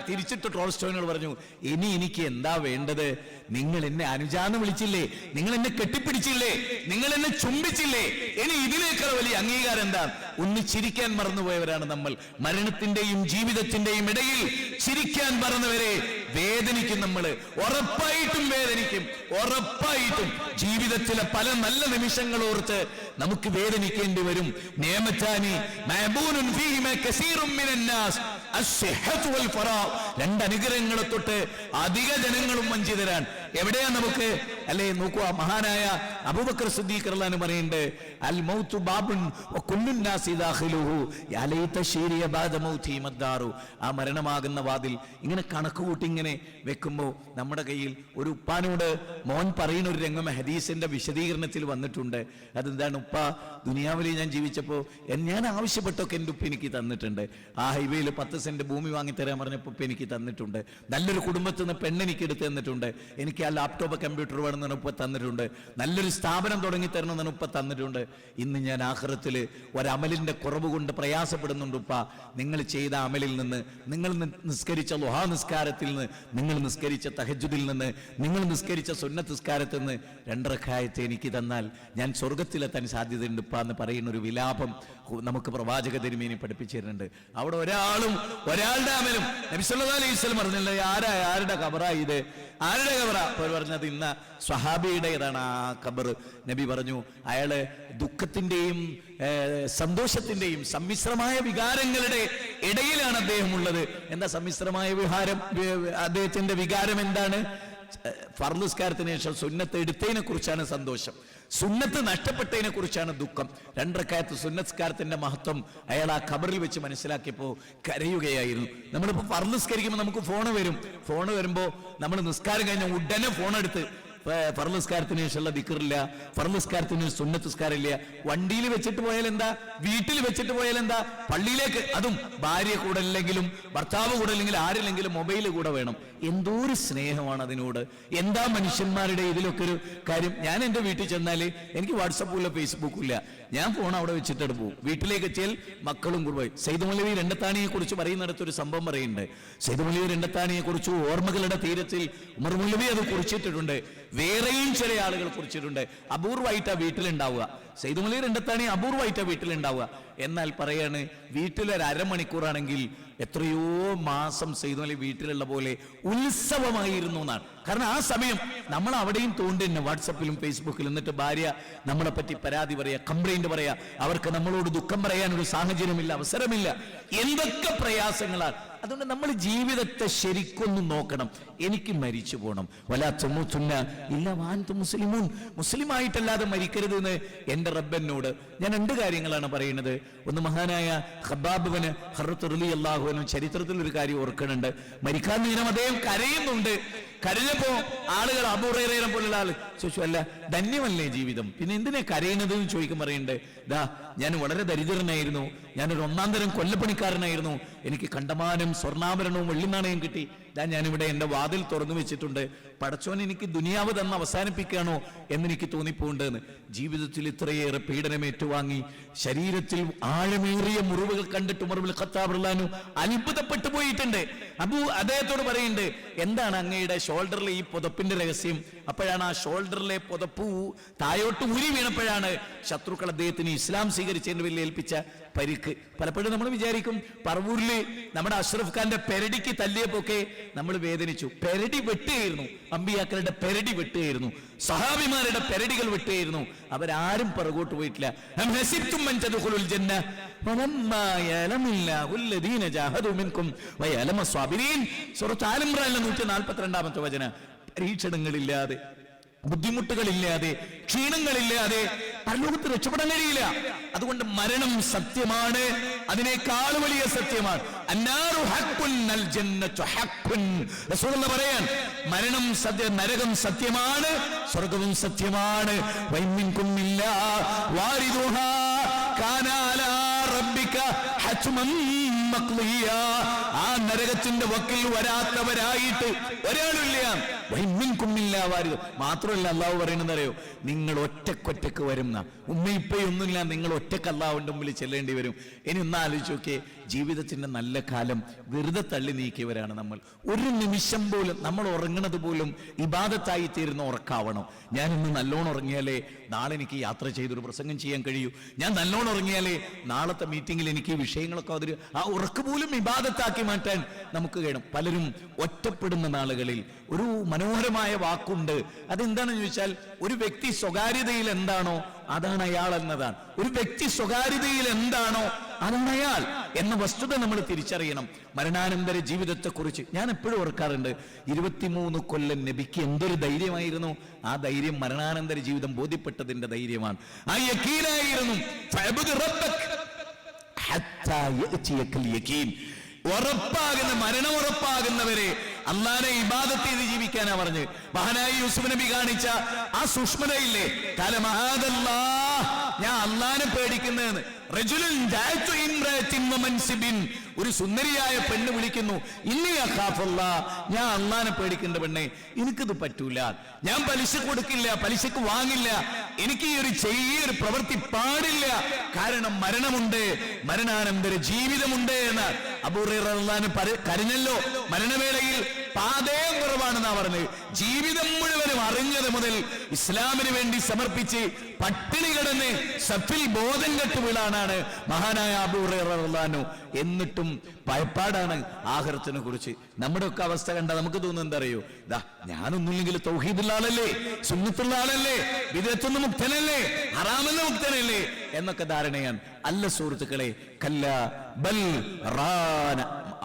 തിരിച്ചിട്ട് ടോൾസ്റ്റോയിനോട് പറഞ്ഞു ഇനി എനിക്ക് എന്താ വേണ്ടത്? നിങ്ങൾ എന്നെ അനുജാന്ന് വിളിച്ചില്ലേ? നിങ്ങൾ എന്നെ കെട്ടിപ്പിടിച്ചില്ലേ? നിങ്ങൾ എന്നെ ചുംബിച്ചില്ലേ? ഇനി ഇതിനേക്കാൾ വലിയ അംഗീകാരം എന്താ? ഒന്ന് ചിരിക്കാൻ മറന്നുപോയവരാണ് നമ്മൾ. മരണത്തിന്റെയും ജീവിതത്തിന്റെയും ഇടയിൽ ചിരിക്കാൻ മറന്നവരെ വേദനിക്കും നമ്മൾ ഉറപ്പായിട്ടും വേദനിക്കും. ഉറപ്പായിട്ടും. ജീവിതത്തിലെ പല നല്ല നിമിഷങ്ങൾ ഓർത്ത് നമുക്ക് വേദനിക്കേണ്ടി വരും. നിയമത്താനി രണ്ട് അനുഗ്രഹങ്ങളെ തൊട്ട് അധിക ജനങ്ങളും വഞ്ചിതരാൻ എവിടെയാ നമുക്ക് അല്ലേ? നോക്കുക മഹാനായ അബൂബക്കർ സിദ്ദീഖ് പറയുന്നുണ്ട് അൽ മൗതു ബാബുൻ ആ മരണമാകുന്ന വാതിൽ ഇങ്ങനെ കണക്ക് കൂട്ടി ഇങ്ങനെ വെക്കുമ്പോൾ നമ്മുടെ കയ്യിൽ ഒരു ഉപ്പാനോട് മോൻ പറയുന്ന ഒരു രംഗം ഹദീസിന്റെ വിശദീകരണത്തിൽ വന്നിട്ടുണ്ട്. അതെന്താണ് ഉപ്പ? ദുനിയാവിൽ ഞാൻ ജീവിച്ചപ്പോൾ ഞാൻ ആവശ്യപ്പെട്ടൊക്കെ എന്റെ ഉപ്പ എനിക്ക് തന്നിട്ടുണ്ട്. ആ ഹൈവേയിൽ പത്ത് സെന്റ് ഭൂമി വാങ്ങിത്തരാൻ പറഞ്ഞപ്പോൾ ഉപ്പ എനിക്ക് തന്നിട്ടുണ്ട്. നല്ലൊരു കുടുംബത്തിൽ നിന്ന് പെണ്ണെനിക്ക് എടുത്ത് തന്നിട്ടുണ്ട്. എനിക്ക് ആ ലാപ്ടോപ്പ് കമ്പ്യൂട്ടർ വേണമെന്ന് ഉപ്പ തന്നിട്ടുണ്ട്. നല്ലൊരു സ്ഥാപനം തുടങ്ങി തരണമെന്ന് ഉപ്പ തന്നിട്ടുണ്ട്. ഇന്ന് ഞാൻ ആഹ്റത്തിൽ ഒരമലിന്റെ കുറവ് കൊണ്ട് പ്രയാസപ്പെടുന്നുണ്ട് ഉപ്പ. നിങ്ങൾ ചെയ്ത അമലിൽ നിന്ന് നിങ്ങൾ നിസ്കരിച്ച ലുഹാ നിസ്കാരത്തിൽ നിന്ന് നിങ്ങൾ നിസ്കരിച്ച തഹജുദിൽ നിന്ന് നിങ്ങൾ നിസ്കരിച്ച സുന്നത്ത് നിസ്കാരത്തിൽ നിന്ന് രണ്ടരക്കായത്തെ എനിക്ക് തന്നാൽ ഞാൻ സ്വർഗത്തിലെത്താൻ സാധ്യതയുണ്ട് ഉപ്പ എന്ന് പറയുന്ന ഒരു വിലാപം നമുക്ക് പ്രവാചക തിരുമേനി പഠിപ്പിച്ചു തരുന്നുണ്ട് അവിടെ ഒരാളും ഒരാളുടെ അമലും അലൈഹി സ്വലം പറഞ്ഞില്ല ആരാ ആരുടെ കബറായി ഇത്? ആരുടെ കബറ? അപ്പോൾ പറഞ്ഞത് ഇന്ന് സ്വഹാബിയുടേതാണ് ആ കബർ നബി പറഞ്ഞു അയാൾ ദുഃഖത്തിന്റെയും സന്തോഷത്തിന്റെയും സമ്മിശ്രമായ വികാരങ്ങളുടെ ഇടയിലാണ് അദ്ദേഹം ഉള്ളത്. എന്താ സമ്മിശ്രമായ വിഹാരം? അദ്ദേഹത്തിന്റെ വികാരം എന്താണ്? ഫർലുസ്കാരത്തിന് ശേഷം സുന്നത്ത് എടുത്തതിനെ കുറിച്ചാണ് സന്തോഷം. സുന്നത്ത് നഷ്ടപ്പെട്ടതിനെ കുറിച്ചാണ് ദുഃഖം. രണ്ടരക്കാലത്ത് സുന്നസ്കാരത്തിന്റെ മഹത്വം അയാൾ ആ ഖബറിൽ വെച്ച് മനസ്സിലാക്കിയപ്പോൾ കരയുകയായിരുന്നു. നമ്മളിപ്പോ ഫർലുസ്കരിക്കുമ്പോൾ നമുക്ക് ഫോണ് വരും. ഫോണ് വരുമ്പോൾ നമ്മൾ നിസ്കാരം കഴിഞ്ഞ ഉടനെ ഫോൺ എടുത്ത് ഫർലുസ്കാരത്തിന് ശേഷമുള്ള ദിക്കറില്ല ഫർലുസ്കാരത്തിന് സുന്നത്തുസ്കാരമില്ല. വണ്ടിയിൽ വെച്ചിട്ട് പോയാൽ എന്താ? വീട്ടിൽ വെച്ചിട്ട് പോയാൽ എന്താ? പള്ളിയിലേക്ക് അതും ഭാര്യ കൂടെ അല്ലെങ്കിലും ഭർത്താവ് കൂടെ അല്ലെങ്കിൽ ആരില്ലെങ്കിലും മൊബൈൽ കൂടെ വേണം. എന്തോ ഒരു സ്നേഹമാണ് അതിനോട്. എന്താ മനുഷ്യന്മാരുടെ ഇതിലൊക്കെ ഒരു കാര്യം? ഞാൻ എന്റെ വീട്ടിൽ ചെന്നാൽ എനിക്ക് വാട്സപ്പും ഇല്ല ഫേസ്ബുക്കും ഇല്ല. ഞാൻ ഫോൺ അവിടെ വെച്ചിട്ട് പോകും. വീട്ടിലേക്ക് എത്തിയാൽ മക്കളും കുറവായി സൈദുമലവി രണ്ടത്താണിയെ കുറിച്ച് പറയുന്നിടത്ത് ഒരു സംഭവം പറയുന്നുണ്ട്. സൈദുമലവി രണ്ടത്താണിയെ കുറിച്ച് ഓർമ്മകളുടെ തീരത്തിൽ ഉമർ മുല്ലവി അത് കുറിച്ചിട്ടിട്ടുണ്ട്. വേറെയും ചില ആളുകൾ കുറിച്ചിട്ടുണ്ട്. അപൂർവമായിട്ടാണ് വീട്ടിലുണ്ടാവുക. സൈദുമലി രണ്ടത്താണ് അപൂർവമായിട്ടാണ് വീട്ടിലുണ്ടാവുക. എന്നാൽ പറയാണ് വീട്ടിലൊരു അരമണിക്കൂറാണെങ്കിൽ എത്രയോ മാസം സെയ്തുമലി വീട്ടിലുള്ള പോലെ ഉത്സവമായിരുന്നു എന്നാണ് കാരണം ആ സമയം നമ്മൾ അവിടെയും തോണ്ടിന്നെ വാട്സപ്പിലും ഫേസ്ബുക്കിലും എന്നിട്ട് ഭാര്യ നമ്മളെ പറ്റി പരാതി പറയാ കംപ്ലൈന്റ് പറയാ അവർക്ക് നമ്മളോട് ദുഃഖം പറയാനൊരു സാഹചര്യമില്ല അവസരമില്ല. എന്തൊക്കെ പ്രയാസങ്ങളാണ്. അതുകൊണ്ട് നമ്മൾ ജീവിതത്തെ ശരിക്കൊന്നും നോക്കണം. എനിക്ക് മരിച്ചു പോകണം വലാ തുമ്മുത്തുന്ന ഇല്ല വാൻ മുസ്ലിമൂൻ. മുസ്ലിം ആയിട്ടല്ലാതെ മരിക്കരുത് എന്ന് എന്റെ റബ്ബനോട് ഞാൻ രണ്ട് കാര്യങ്ങളാണ് പറയുന്നത്. ഒന്ന് മഹാനായ ഹബാബുവിന് ഹർത്തുറലി അള്ളാഹുവിനും ചരിത്രത്തിൽ ഒരു കാര്യം ഓർക്കുന്നുണ്ട്. മരിക്കാൻ നേരം അദ്ദേഹം കരയുന്നുണ്ട്. കരഞ്ഞപ്പോ ആളുകൾ അബൂറേറേനെ പോലുള്ള ആൾ ചോദിച്ചു അല്ല ധന്യമല്ലേ ജീവിതം? പിന്നെ എന്തിനാ കരയുന്നത് എന്ന് ചോദിക്കും പറയുന്നുണ്ട് ദാ ഞാൻ വളരെ ദരിദ്രനായിരുന്നു. ഞാനൊരു ഒന്നാം തരം കൊല്ലപ്പണിക്കാരനായിരുന്നു. എനിക്ക് കണ്ടമാനം സ്വർണാഭരണവും വെള്ളിനാണയം കിട്ടി. ദാ ഞാനിവിടെ എന്റെ വാതിൽ തുറന്നു വെച്ചിട്ടുണ്ട്. പടച്ചോൻ എനിക്ക് ദുനിയാവ് തന്ന് അവസാനിപ്പിക്കുകയാണോ എന്നെനിക്ക് തോന്നിപ്പോണ്ടെന്ന് ജീവിതത്തിൽ ഇത്രയേറെ പീഡനം ഏറ്റുവാങ്ങി ശരീരത്തിൽ ആഴമേറിയ മുറിവുകൾ കണ്ടിട്ട് ഉമർബുൽ ഖത്താബുള്ളാനു അത്ഭുതപ്പെട്ടു പോയിട്ടുണ്ട്. അബു അദ്ദേഹത്തോട് പറയുന്നുണ്ട് എന്താണ് അങ്ങയുടെ ഷോൾഡറിലെ ഈ പുതപ്പിന്റെ രഹസ്യം? അപ്പോഴാണ് ആ ഷോൾഡറിലെ പുതപ്പ് തായോട്ട് ഉരി വീണപ്പോഴാണ് ശത്രുക്കൾ അദ്ദേഹത്തിന് ഇസ്ലാം സ്വീകരിച്ചതിന് വലിയ ഏൽപ്പിച്ച പരിക്ക്. പലപ്പോഴും നമ്മൾ വിചാരിക്കും പറവൂരിൽ നമ്മുടെ അഷ്റഫ് ഖാന്റെ പെരടിക്ക് തല്ലിയപ്പോക്കെ നമ്മൾ വേദനിച്ചു. പെരടി വെട്ടുകയായിരുന്നു. അമ്പിയാക്കളുടെ പെരടി വെട്ടുകയായിരുന്നു. സഹാബിമാരുടെ പെരടികൾ വെട്ടുകയായിരുന്നു. അവരാരും പറകോട്ട് പോയിട്ടില്ല. നൂറ്റി സൂറത്ത് ആൽ ഇംറാനിലെ 142ാമത്തെ വചന. പരീക്ഷണങ്ങളില്ലാതെ ബുദ്ധിമുട്ടുകളില്ലാതെ ക്ഷീണങ്ങളില്ലാതെ പരലോകത്ത് രക്ഷപ്പെടാൻ കഴിയില്ല. അതുകൊണ്ട് മരണം സത്യമാണ്. അതിനേക്കാൾ വലിയ സത്യമാണ്. പറയാൻ മരണം സത്യ നരകം സത്യമാണ് സ്വർഗവും സത്യമാണ്. വൈമിൻകും ഇല്ല വാരിദുഹാ കാന അലാ റബ്ബിക മഖ്ളിയ ആ നരകത്തിന്റെ വക്കിൽ വരാത്തവരായിട്ട് ഒരാളില്ല വൈമിൻകുമില്ല വാരിദ്. മാത്രമല്ല അള്ളാഹു പറയുന്നത് അറിയോ നിങ്ങൾ ഒറ്റക്കൊറ്റക്ക് വരുന്ന ഉമ്മയിപ്പയൊന്നുമില്ല നിങ്ങൾ ഒറ്റയ്ക്ക് അള്ളാഹുവിന്റെ മുമ്പിൽ ചെല്ലേണ്ടി വരും. ഇനി ഒന്ന് നോക്കിയേ ജീവിതത്തിന്റെ നല്ല കാലം വെറുതെ തള്ളി നീക്കിയവരാണ് നമ്മൾ. ഒരു നിമിഷം പോലും നമ്മൾ ഉറങ്ങുന്നത് പോലും ഇബാദത്തായി തീരുന്ന ഉറക്കാവണം. ഞാൻ ഇന്ന് നല്ലോണം ഉറങ്ങിയാലേ നാളെ എനിക്ക് യാത്ര ചെയ്തൊരു പ്രസംഗം ചെയ്യാൻ കഴിയൂ. ഞാൻ നല്ലോണം ഉറങ്ങിയാലേ നാളത്തെ മീറ്റിംഗിൽ എനിക്ക് വിഷയങ്ങളൊക്കെ അതിൽ ആ ഉറക്ക് പോലും ഇബാദത്താക്കി മാറ്റാൻ നമുക്ക് കഴിയണം. പലരും ഒറ്റപ്പെടുന്ന നാളുകളിൽ ഒരു മനോഹരമായ വാക്കുണ്ട്. അതെന്താണെന്ന് ചോദിച്ചാൽ ഒരു വ്യക്തി സ്വകാര്യതയിൽ എന്താണോ അതാണ് അയാൾ എന്നതാണ്. ഒരു വ്യക്തി സ്വകാര്യതയിൽ എന്താണോ അതാണ് അയാൾ എന്ന വസ്തുത നമ്മൾ തിരിച്ചറിയണം. മരണാനന്തര ജീവിതത്തെക്കുറിച്ച് ഞാൻ എപ്പോഴും ഓർക്കാറുണ്ട്. ഇരുപത്തിമൂന്ന് കൊല്ലം നബിക്ക് എന്തൊരു ധൈര്യമായിരുന്നു? ആ ധൈര്യം മരണാനന്തര ജീവിതം ബോധ്യപ്പെട്ടതിന്റെ ധൈര്യമാണ്. ആ യക്കീനായിരുന്നു. ഉറപ്പാകുന്ന മരണം ഉറപ്പാകുന്നവരെ അള്ളാനെ ഇബാദത്ത് ചെയ്ത് ജീവിക്കാനാ പറഞ്ഞ്. മഹാനായി യൂസുഫ് നബി കാണിച്ച ആ സൂക്ഷ്മതയില്ലേ? തലമഹാദല്ലാ ഞാൻ അള്ളാനെ പേടിക്കുന്നതെന്ന്. ഒരു സുന്ദരിയായ പെണ്ണ് വിളിക്കുന്നു ഇനി അഖാഫല്ല ഞാൻ അള്ളാനെ പേടിക്കേണ്ട പെണ്ണെ എനിക്കിത് പറ്റൂല. ഞാൻ പലിശ കൊടുക്കില്ല പലിശക്ക് വാങ്ങില്ല. എനിക്ക് ഈ ഒരു ചെയ്യ ഒരു പ്രവൃത്തി പാടില്ല. കാരണം മരണമുണ്ട് മരണാനന്തര ജീവിതമുണ്ട് എന്ന് അബൂറിന് കരഞ്ഞല്ലോ മരണവേളയിൽ. പാതയം കുറവാണെന്നാ പറഞ്ഞത് ജീവിതം മുഴുവനും അറിഞ്ഞത് മുതൽ ഇസ്ലാമിന് വേണ്ടി സമർപ്പിച്ച് പട്ടിണി കിടന്ന് സഫിൽ ബോധം കെട്ട് വീളാനാണ് മഹാനായ അബൂറിറാനു എന്നിട്ടും ഭയപ്പാടാണ് ആഹൃത്തിനെ കുറിച്ച്. നമ്മുടെ ഒക്കെ അവസ്ഥ കണ്ട നമുക്ക് തോന്നുന്നത് എന്താ അറിയോ ദാ ഞാനൊന്നുമില്ലെങ്കിൽ തൗഹീദുള്ള ആളല്ലേ? സുന്നത്തുള്ള ആളല്ലേ? വിദേശത്തുനിന്ന് മുക്തനല്ലേ? ഹറാമെന്ന് മുക്തനല്ലേ? എന്നൊക്കെ ധാരണയാണ്. അല്ല സുഹൃത്തുക്കളെ കല്ല ബൽ റാന.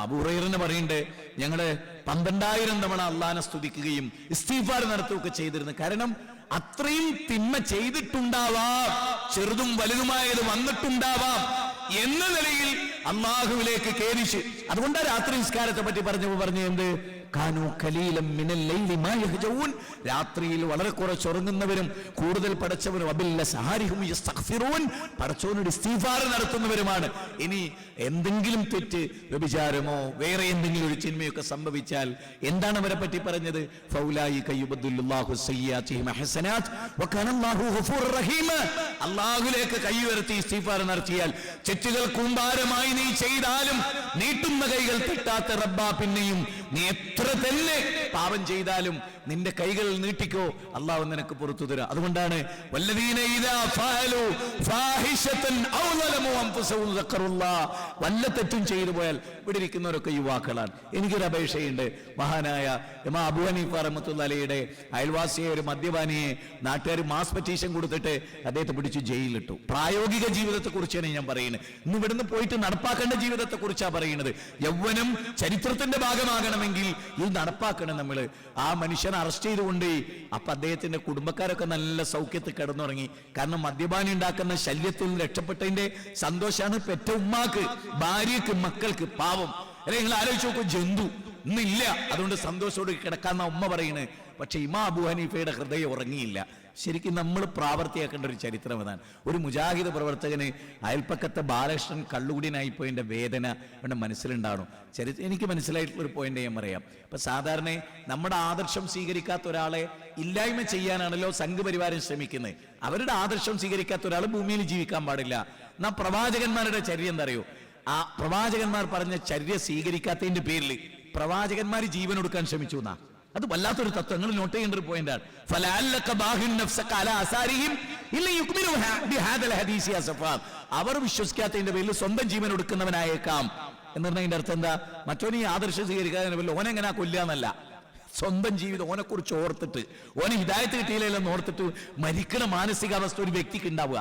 അബൂറൈറിന് പറയണ്ടേ ഞങ്ങൾ പന്ത്രണ്ടായിരം തവണ അള്ളഹാനെ സ്തുതിക്കുകയും ഇസ്തീഫാർ നടത്തുകയൊക്കെ ചെയ്തിരുന്നു. കാരണം അത്രയും തിന്മ ചെയ്തിട്ടുണ്ടാവാം. ചെറുതും വലുതുമായത് വന്നിട്ടുണ്ടാവാം എന്ന നിലയിൽ അള്ളാഹുവിലേക്ക് കേരിച്ച് അതുകൊണ്ടാണ് രാത്രി നിസ്കാരത്തെ പറ്റി പറഞ്ഞപ്പോ പറഞ്ഞു എന്ത്? കാനു കലീലം മിനൽ രാത്രിയിൽ വളരെ കുറച്ച് ഉറങ്ങുന്നവരും കൂടുതൽ പഠിച്ചവരും അബില്ല സഹാരിഹും പടച്ചവനോട് ഇസ്തിഗ്ഫാർ നടത്തുന്നവരുമാണ്. ഇനി എന്തെങ്കിലും തെറ്റ് വ്യഭിചാരമോ വേറെ എന്തെങ്കിലും ഒരു ചിന്മയൊക്കെ സംഭവിച്ചാൽ എന്താണ് അവരെ പറ്റി പറഞ്ഞത്? റഹീം അല്ലാഹുവിലേക്ക് ഉയർത്തി ഇസ്തിഗ്ഫാർ നടത്തിയാൽ തെറ്റുകൾ കൂമ്പാരമായി നീ ചെയ്താലും നീട്ടുന്ന കൈകൾ തെറ്റാത്ത റബ്ബാ പിന്നെയും നീ എത്ര തന്നെ പാപം ചെയ്താലും നിന്റെ കൈകൾ നീട്ടിക്കോ. അള്ളാഹു നിനക്ക് പുറത്തു തരാം. അതുകൊണ്ടാണ് വല്ല തെറ്റും ചെയ്തു പോയാൽ ഇവിടെ ഇരിക്കുന്നവരൊക്കെ യുവാക്കളാണ്. എനിക്കൊരു അപേക്ഷയുണ്ട്. മഹാനായ എമാ അബൂ ഹനീഫ അയൽവാസിയെ ഒരു മദ്യപാനിയെ നാട്ടുകാർ മാസ് പെറ്റീഷൻ കൊടുത്തിട്ട് അദ്ദേഹത്തെ പിടിച്ച് ജയിലിലിട്ടു. പ്രായോഗിക ജീവിതത്തെ കുറിച്ചാണ് ഞാൻ പറയുന്നത്. ഇന്ന് ഇവിടുന്ന് പോയിട്ട് നടപ്പാക്കേണ്ട ജീവിതത്തെ കുറിച്ചാണ് പറയുന്നത്. യൗവനം ചരിത്രത്തിന്റെ ഭാഗമാകണമെങ്കിൽ ഇത് നടപ്പാക്കണം നമ്മൾ ആ മനുഷ്യനെ അറസ്റ്റ് ചെയ്തുകൊണ്ട് അപ്പൊ അദ്ദേഹത്തിന്റെ കുടുംബക്കാരൊക്കെ നല്ല സൗഖ്യത്തിൽ കിടന്നുറങ്ങി. കാരണം മദ്യപാനി ഉണ്ടാക്കുന്ന ശല്യത്തിൽ രക്ഷപ്പെട്ടതിന്റെ സന്തോഷമാണ് പെറ്റ ഉമ്മാക്ക് ഭാര്യക്ക് മക്കൾക്ക് പാവം. അല്ലെ നിങ്ങൾ ആലോചിച്ച് നോക്കൂ ജന്തു ഇന്നില്ല. അതുകൊണ്ട് സന്തോഷത്തോട് കിടക്കാന്ന ഉമ്മ പറയുന്നത് പക്ഷെ ഇമാ അബു ഹനീഫയുടെ ഹൃദയം ഉറങ്ങിയില്ല. ശരിക്കും നമ്മൾ പ്രാവർത്തിയാക്കേണ്ട ഒരു ചരിത്രം അതാണ്. ഒരു മുജാഹിദ് പ്രവർത്തകന് അയൽപ്പക്കത്തെ ബാലകൃഷ്ണൻ കള്ളുകുടിനായിപ്പോയതിന്റെ വേദന അവന്റെ മനസ്സിലുണ്ടാവണം. ചരി എനിക്ക് മനസ്സിലായിട്ടുള്ള ഒരു പോയിന്റ് ഞാൻ പറയാം. അപ്പം സാധാരണ നമ്മുടെ ആദർശം സ്വീകരിക്കാത്ത ഒരാളെ ഇല്ലായ്മ ചെയ്യാനാണല്ലോ സംഘപരിവാരം ശ്രമിക്കുന്നത്. അവരുടെ ആദർശം സ്വീകരിക്കാത്ത ഒരാൾ ഭൂമിയിൽ ജീവിക്കാൻ പാടില്ല. എന്നാ പ്രവാചകന്മാരുടെ ചര്യ എന്താ അറിയോ ആ പ്രവാചകന്മാർ പറഞ്ഞ ചര്യ സ്വീകരിക്കാത്തതിന്റെ പേരിൽ പ്രവാചകന്മാർ ജീവൻ കൊടുക്കാൻ ശ്രമിച്ചു എന്നാ. അത് വല്ലാത്തൊരു തത്വം നിങ്ങൾ നോട്ട് ചെയ്യേണ്ട അവർ വിശ്വസിക്കാത്തതിന്റെ പേരിൽ സ്വന്തം ജീവൻ എടുക്കുന്നവനായേക്കാം എന്ന് പറഞ്ഞതിന്റെ അർത്ഥം എന്താ? മറ്റോനെ ആദർശ ആദർശം സ്വീകരിക്കാതെ പേരിൽ ഓനെങ്ങനെ കൊല്ലാന്നല്ല സ്വന്തം ജീവിതം ഓനെക്കുറിച്ച് ഓർത്തിട്ട് ഓനെ ഹിദായത്ത് കിട്ടിയില്ലെന്ന് ഓർത്തിട്ട് മരിക്കണ മാനസികാവസ്ഥ ഒരു വ്യക്തിക്ക് ഉണ്ടാവുക.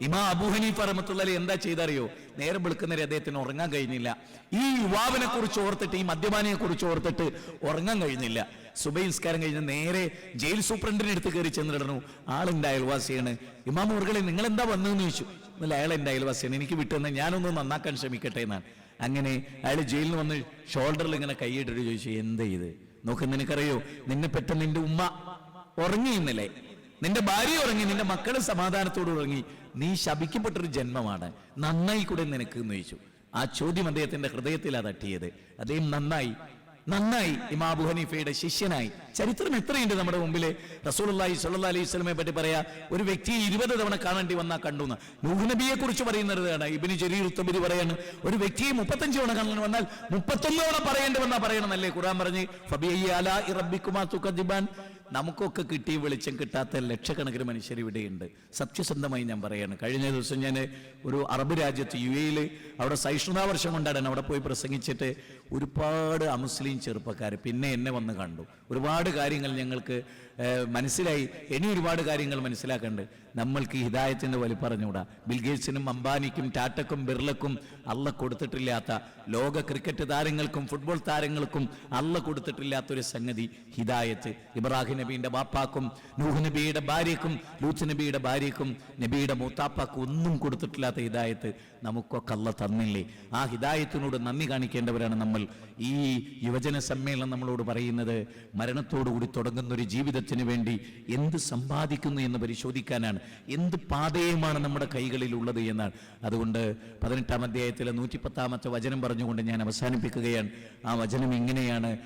ഇമാ അബൂ പറമത്തുള്ള റഹ്മത്തുള്ളാഹി എന്താ ചെയ്തറിയോ? നേരം വെളുക്കുന്നവരെ അദ്ദേഹത്തിന് ഉറങ്ങാൻ കഴിഞ്ഞില്ല. ഈ യുവാവിനെ കുറിച്ച് ഓർത്തിട്ട് ഈ മദ്യപാനിയെ കുറിച്ച് ഓർത്തിട്ട് ഉറങ്ങാൻ കഴിഞ്ഞില്ല. സുബൈ നിസ്കാരം കഴിഞ്ഞ് നേരെ ജയിൽ സൂപ്രണ്ടിന്റെ അടുത്ത് കയറി ചെന്നിടണു ആളെന്റെ അയൽവാസിയാണ്? ഇമാം മുറുകളെ നിങ്ങൾ എന്താ വന്നതെന്ന് ചോദിച്ചു. അല്ല അയാൾ എന്റെ അയൽവാസിയാണ്. എനിക്ക് വിട്ടുതന്ന ഞാനൊന്ന് നന്നാക്കാൻ ശ്രമിക്കട്ടെ എന്നാണ്. അങ്ങനെ അയാൾ ജയിലിൽ വന്ന് ഷോൾഡറിൽ ഇങ്ങനെ കൈയിട്ടിട്ട് ചോദിച്ചു എന്താ ഇത്? നോക്ക് നിനക്കറിയോ? നിന്നെ പെട്ടെന്ന് നിന്റെ ഉമ്മ ഉറങ്ങി ഇന്നലെ. നിന്റെ ഭാര്യ ഉറങ്ങി നിന്റെ മക്കൾ സമാധാനത്തോട് ഉറങ്ങി. നീ ശപിക്കപ്പെട്ടൊരു ജന്മമാണ്. നന്നായി കൂടെ നിനക്ക് എന്ന് ചോദിച്ചു. ആ ചോദ്യം അദ്ദേഹത്തിന്റെ ഹൃദയത്തിലാ തട്ടിയത് അദ്ദേഹം നന്നായി നന്നായി ഇമാബു ഹനീഫയുടെ ശിഷ്യനായി. ചരിത്രം എത്രയുണ്ട് നമ്മുടെ മുമ്പിൽ റസൂലുള്ളാഹി സ്വല്ലല്ലാഹി അലൈഹി സ്വലമെ പറ്റി പറയാ ഒരു വ്യക്തിയെ ഇരുപത് തവണ കാണേണ്ടി വന്നാൽ കണ്ടു എന്ന്. നൂഹ് നബിയെ കുറിച്ച് പറയുന്നതാണ് ഇബിന് ജരീർ ഉത്തബരി പറയാണ് ഒരു വ്യക്തിയെ മുപ്പത്തഞ്ച് തവണ കാണാൻ വന്നാൽ മുപ്പത്തൊന്ന് തവണ പറയേണ്ടി വന്നാൽ പറയണം അല്ലേ ഖുർആൻ പറഞ്ഞ്? റബ്ബിക്കുമാ തുകദ്ദിബാൻ നമുക്കൊക്കെ കിട്ടിയ വെളിച്ചം കിട്ടാത്ത ലക്ഷക്കണക്കിന് മനുഷ്യർ ഇവിടെയുണ്ട്. സത്യസന്ധമായി ഞാൻ പറയാണ്. കഴിഞ്ഞ ദിവസം ഞാൻ ഒരു അറബ് രാജ്യത്ത് യു എയിൽ അവിടെ സഹിഷ്ണുതാ വർഷം കൊണ്ടാടാൻ അവിടെ പോയി പ്രസംഗിച്ചിട്ട് ഒരുപാട് അമുസ്ലിം ചെറുപ്പക്കാർ പിന്നെ എന്നെ വന്ന് കണ്ടു. ഒരുപാട് കാര്യങ്ങൾ ഞങ്ങൾക്ക് മനസ്സിലായി. ഇനി ഒരുപാട് കാര്യങ്ങൾ മനസ്സിലാക്കേണ്ടത് നമ്മൾക്ക് ഈ ഹിദായത്തിന്റെ വലി പറഞ്ഞുകൂടാ. ബിൽഗേറ്റ്സിനും അംബാനിക്കും ടാറ്റക്കും ബിർലക്കും അല്ല കൊടുത്തിട്ടില്ലാത്ത ലോക ക്രിക്കറ്റ് താരങ്ങൾക്കും ഫുട്ബോൾ താരങ്ങൾക്കും അല്ല കൊടുത്തിട്ടില്ലാത്ത ഒരു സംഗതി ഹിദായത്ത്. ഇബ്രാഹിം നബീന്റെ ബാപ്പാക്കും നൂഹ് നബിയുടെ ഭാര്യക്കും ലൂത്ത് നബിയുടെ ഭാര്യക്കും നബിയുടെ മൂത്താപ്പാക്കും ഒന്നും കൊടുത്തിട്ടില്ലാത്ത ഹിദായത്ത് നമുക്കൊക്കെ അല്ല തന്നില്ലേ? ആ ഹിദായത്തിനോട് നന്ദി കാണിക്കേണ്ടവരാണ് നമ്മൾ. ഈ യുവജന സമ്മേളനം നമ്മളോട് പറയുന്നത് മരണത്തോടുകൂടി തുടങ്ങുന്ന ഒരു ജീവിതത്തിന് വേണ്ടി എന്ത് സമ്പാദിക്കുന്നു എന്ന് പരിശോധിക്കാനാണ് എന്ത് പാതയുമാണ് നമ്മുടെ കൈകളിൽ ഉള്ളത് എന്നാണ്. അതുകൊണ്ട് പതിനെട്ടാം അധ്യായത്തിലെ നൂറ്റിപ്പത്താമത്തെ വചനം പറഞ്ഞുകൊണ്ട് ഞാൻ അവസാനിപ്പിക്കുകയാണ്. ആ വചനം ഇങ്ങനെയാണ്.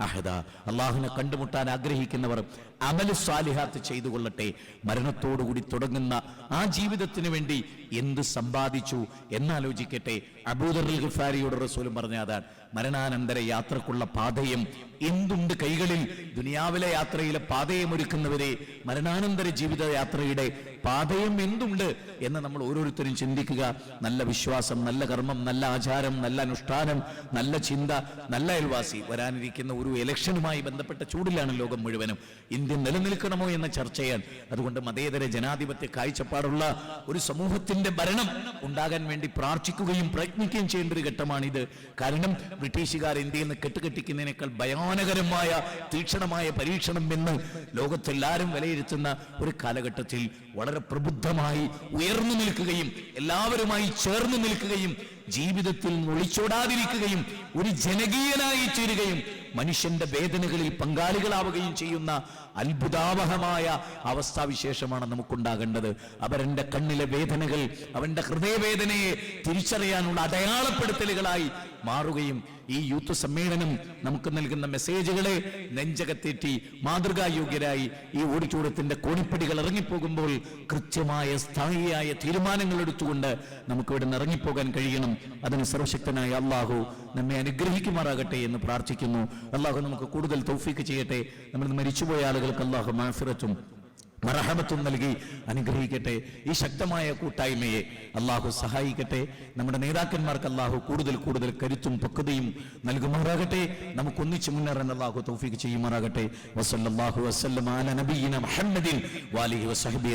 അഹദ. അല്ലാഹുവിനെ കണ്ടുമുട്ടാൻ ആഗ്രഹിക്കുന്നവർ അമൽ സ്വാലിഹാത്ത് ചെയ്തു കൊള്ളട്ടെ മരണത്തോടുകൂടി തുടങ്ങുന്ന ആ ജീവിതത്തിന് വേണ്ടി എന്ത് സമ്പാദിച്ചു എന്നാലോചിക്കട്ടെ. അബൂദർ ഗിഫാരിയോട് റസൂലും പറഞ്ഞ അതാണ്. മരണാനന്തര യാത്രക്കുള്ള പാതയും എന്തുണ്ട് കൈകളിൽ? ദുനിയാവിലെ യാത്രയിലെ പാതയം ഒരുക്കുന്നവരെ മരണാനന്തര ജീവിത യാത്രയുടെ പാതയം എന്തുണ്ട് എന്ന് നമ്മൾ ഓരോരുത്തരും ചിന്തിക്കുക. നല്ല വിശ്വാസം നല്ല കർമ്മം നല്ല ആചാരം നല്ല അനുഷ്ഠാനം നല്ല ചിന്ത നല്ല അയൽവാസി. വരാനിരിക്കുന്ന ഒരു ഇലക്ഷനുമായി ബന്ധപ്പെട്ട ചൂടിലാണ് ലോകം മുഴുവനും. ഇന്ത്യ നിലനിൽക്കണമോ എന്ന ചർച്ചയാണ് അതുകൊണ്ട് മതേതര ജനാധിപത്യ കാഴ്ചപ്പാടുള്ള ഒരു സമൂഹത്തിന്റെ ഭരണം ഉണ്ടാകാൻ വേണ്ടി പ്രാർത്ഥിക്കുകയും പ്രയത്നിക്കുകയും ചെയ്യേണ്ട ഒരു ഘട്ടമാണിത്. കാരണം ബ്രിട്ടീഷുകാർ ഇന്ത്യയിൽ നിന്ന് കെട്ടുകെട്ടിക്കുന്നതിനേക്കാൾ ഭയാനകരമായ തീക്ഷണമായ പരീക്ഷണം എന്ന് ലോകത്തെല്ലാവരും വിലയിരുത്തുന്ന ഒരു കാലഘട്ടത്തിൽ വളരെ പ്രബുദ്ധമായി ഉയർന്നു നിൽക്കുകയും എല്ലാവരുമായി ചേർന്ന് നിൽക്കുകയും ജീവിതത്തിൽ ഒളിച്ചോടാതിരിക്കുകയും ഒരു ജനകീയനായി ചേരുകയും മനുഷ്യന്റെ വേദനകളിൽ പങ്കാളികളാവുകയും ചെയ്യുന്ന അത്ഭുതാവഹമായ അവസ്ഥാവിശേഷമാണ് നമുക്കുണ്ടാകേണ്ടത്. അവരന്റെ കണ്ണിലെ വേദനകൾ അവന്റെ ഹൃദയവേദനയെ തിരിച്ചറിയാനുള്ള അടയാളപ്പെടുത്തലുകളായി മാറുകയും ഈ യൂത്ത് സമ്മേളനം നമുക്ക് നൽകുന്ന മെസ്സേജുകളെ നെഞ്ചകത്തേറ്റി മാതൃകായോഗ്യരായി ഈ ഓടിച്ചൂടത്തിന്റെ കോണിപ്പടികൾ ഇറങ്ങിപ്പോകുമ്പോൾ കൃത്യമായ സ്ഥായിയായ തീരുമാനങ്ങൾ എടുത്തുകൊണ്ട് നമുക്ക് ഇവിടെ നിന്ന് ഇറങ്ങിപ്പോകാൻ കഴിയണം. അതിന് സർവശക്തനായ അള്ളാഹു നമ്മെ അനുഗ്രഹിക്കുമാറാകട്ടെ എന്ന് പ്രാർത്ഥിക്കുന്നു. അള്ളാഹു നമുക്ക് കൂടുതൽ തൗഫീക്ക് ചെയ്യട്ടെ. നമ്മൾ മരിച്ചുപോയ ആളുകൾക്ക് അള്ളാഹു മാഫിറത്തും മറഹമത്തും നൽകി അനുഗ്രഹിക്കട്ടെ. ഈ ശക്തമായ കൂട്ടായ്മയെ അള്ളാഹു സഹായിക്കട്ടെ. നമ്മുടെ നേതാക്കന്മാർക്ക് അള്ളാഹു കൂടുതൽ കൂടുതൽ കരുത്തും പക്വതയും നൽകുമാറാകട്ടെ. നമുക്ക് ഒന്നിച്ച് മുന്നേറാൻ അള്ളാഹു തൗഫീഖ് ചെയ്യുമാറാകട്ടെ. വസല്ലല്ലാഹു വസല്ലം അല നബിയിന മുഹമ്മദിൻ വാലിഹി വസഹബി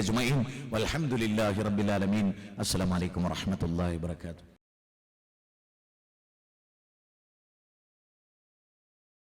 റബ്ബിൽ ആലമീൻ. അസ്സലാമു അലൈക്കും വബറകാതുഹു.